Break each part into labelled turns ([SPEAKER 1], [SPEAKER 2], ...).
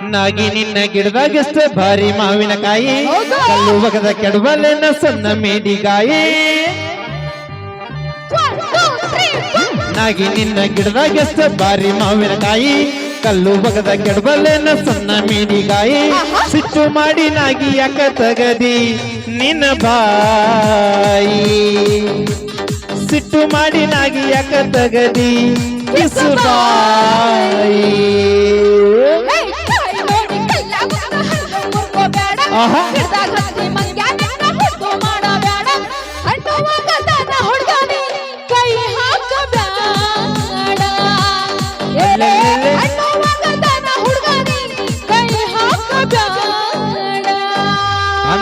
[SPEAKER 1] ನಾಗಿ ನಿನ್ನ ಗಿಡದಾಗಷ್ಟ ಭಾರಿ ಮಾವಿನಕಾಯಿ. ಕಲ್ಲು ಬಗದ ಕೆಡವಲೆನ ಸಣ್ಣ ಮೇಡಿಗಾಯಿ ನಾಗಿ ನಿನ್ನ ಗಿಡದಾಗಷ್ಟ ಭಾರಿ ಮಾವಿನಕಾಯಿ ಕಲ್ಲು ಬಗದ ಕೆಡವಲೆನ ಸಣ್ಣ ಮೇಡಿಗಾಯಿ
[SPEAKER 2] ಆಹಾ.
[SPEAKER 1] ಸಿಟ್ಟು ಮಾಡಿ ನಾಗಿ ಯಾಕ ತಗದಿ? ನಿನ್ನ ಬಾಯಿ. ಸಿಟ್ಟು ಮಾಡಿ ನಾಗಿ ಯಾಕ ತಗದಿ? ಕಿಸು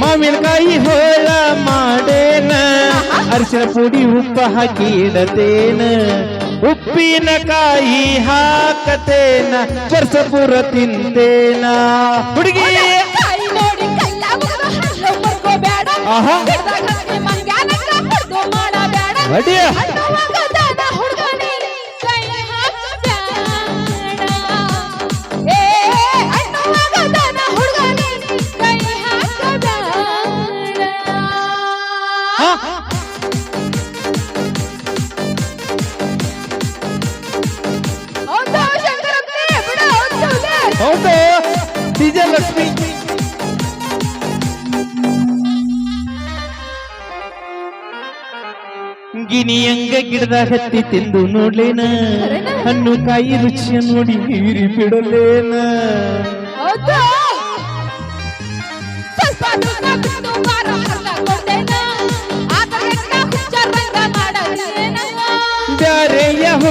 [SPEAKER 2] ಮಾವಿನಕಾಯಿ
[SPEAKER 1] ಹೋಳ ಮಾಡೇನ? ಅರಿಶಿನ ಪುಡಿ ಉಪ್ಪ ಹಾಕಿ ಇಡತೇನ? ಉಪ್ಪಿನಕಾಯಿ ಹಾಕತೇನ? ವರ್ಷ ಪೂರ ತಿಂತೇನ? ಹುಡುಗಿ. ಆಹಾ. ಅಡಿಯ ಡೀಸೆಲ್ ಲಕ್ಷ್ಮಿ. ಗಿನಿಯಂಗ ಗಿಡದ ಹತ್ತಿ ತಿಂದು ನೋಡ್ಲೇನ. ಹಣ್ಣು ಕಾಯಿ ರುಚಿಯ ನೋಡಿ ಹೀರಿ ಬಿಡಲೇನ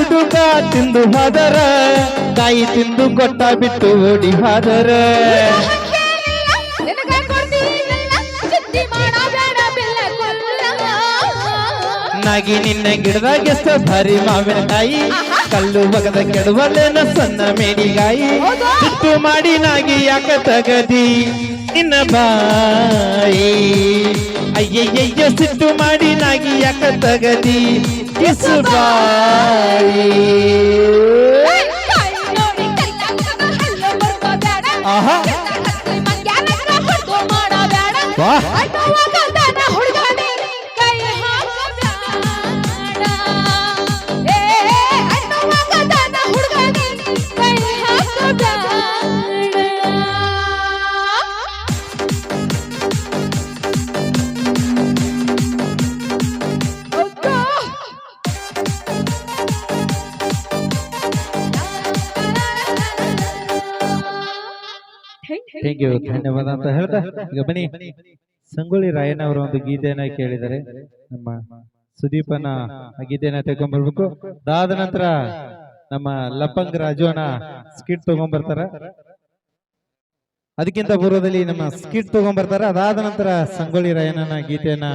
[SPEAKER 1] ಹುಡುಗ ತಿಂದು ಹೋದರ ತಾಯಿ ತಿಂದು ಕೊಟ್ಟ ಬಿಟ್ಟು ಓಡಿ ಹೋದರ. ನಾಗಿ ನಿನ್ನ ಗಿಡದಾಗೆಷ್ಟ ಭಾರಿ ಮಾವಿನಕಾಯಿ ಕಲ್ಲು ಬಗದ ಕೆಡವಲೇನ ಸಣ್ಣ ಮೇಡಿಗಾಯಿ. ಸುತ್ತು ಮಾಡಿ ನಾಗಿ ಯಾಕ ತಗದಿ? ನಿನ್ನ ಬಾಯಿ. ಅಯ್ಯಯ್ಯಯ್ಯ ಸಿದ್ದು ಮಾಡಿ ನಾಗಿ ಯಾಕ ತಗದಿ ಕಿಸು ಬಾಯಿ
[SPEAKER 2] ನೋಡಿ ಕೈಯ ಮುಗ್ದು ಹಲ್ಲು ಮುರ್ಕೋಬೇಡ.
[SPEAKER 1] ಆಹಾ. ವಾಹ್. ಥ್ಯಾಂಕ್ ಯು ಧನ್ಯವಾದ ಅಂತ ಹೇಳ್ತಾ ಈಗ ಬನ್ನಿ. ಸಂಗೊಳ್ಳಿ ರಾಯಣ್ಣ ಅವರ ಒಂದು ಗೀತೆಯನ್ನ ಕೇಳಿದರೆ ನಮ್ಮ ಸುದೀಪನ ಆ ಗೀತೆಯನ್ನ ತಗೊಂಡ್ಬರ್ಬೇಕು ಅದಾದ ನಂತರ ನಮ್ಮ ಲಪ್ಪಂಗ್ ರಾಜುವನ ಸ್ಕಿಟ್ ತಗೊಂಡ್ಬರ್ತಾರ. ಅದಕ್ಕಿಂತ ಪೂರ್ವದಲ್ಲಿ ನಮ್ಮ ಸ್ಕಿಟ್ ತಗೊಂಡ್ಬರ್ತಾರ. ಅದಾದ ನಂತರ ಸಂಗೊಳ್ಳಿ ರಾಯಣ್ಣನ ಗೀತೆಯನ್ನ